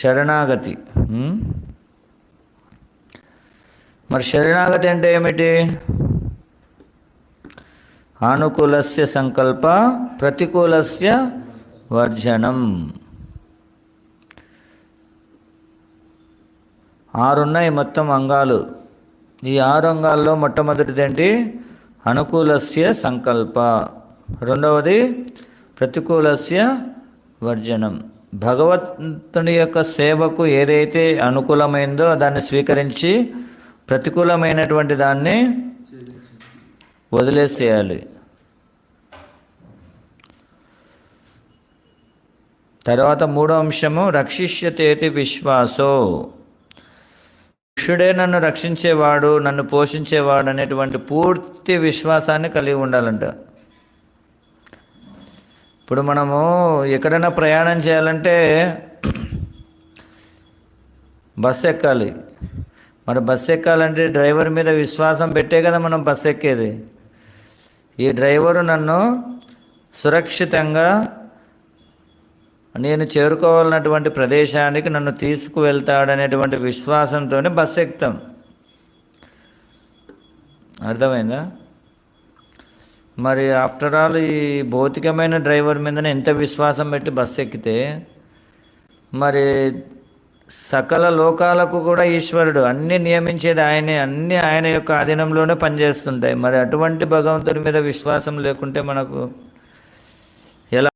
శరణాగతి. మరి శరణాగతి అంటే ఏమిటి? అనుకూలస్య సంకల్ప ప్రతికూలస్య వర్జనం. ఆరున్నాయి మొత్తం అంగాలు. ఈ ఆరు అంగాల్లో మొట్టమొదటిది ఏంటి అనుకూలస్య సంకల్ప. రెండవది ప్రతికూలస్య వర్జనం. భగవంతుని యొక్క సేవకు ఏదైతే అనుకూలమైందో దాన్ని స్వీకరించి ప్రతికూలమైనటువంటి దాన్ని వదిలేసేయాలి. తర్వాత మూడో అంశము రక్షిష్యతేతి విశ్వాసో. పురుషుడే నన్ను రక్షించేవాడు నన్ను పోషించేవాడు అనేటువంటి పూర్తి విశ్వాసాన్ని కలిగి ఉండాలంట. ఇప్పుడు మనము ఎక్కడైనా ప్రయాణం చేయాలంటే బస్సు ఎక్కాలి. మరి బస్సు ఎక్కాలంటే డ్రైవర్ మీద విశ్వాసం పెట్టే కదా మనం బస్సు ఎక్కేది. ఈ డ్రైవరు నన్ను సురక్షితంగా నేను చేరుకోవాలన్నటువంటి ప్రదేశానికి నన్ను తీసుకువెళ్తాడనేటువంటి విశ్వాసంతోనే బస్సు ఎక్కుతాం. అర్థమైందా? మరి ఆఫ్టర్ ఆల్ ఈ భౌతికమైన డ్రైవర్ మీదనే ఎంత విశ్వాసం పెట్టి బస్సు ఎక్కితే మరి సకల లోకాలకు కూడా ఈశ్వరుడు అన్ని నియమించేది ఆయనే అన్ని ఆయన యొక్క ఆధీనంలోనే పనిచేస్తుంటాయి. మరి అటువంటి భగవంతుడి మీద విశ్వాసం లేకుంటే మనకు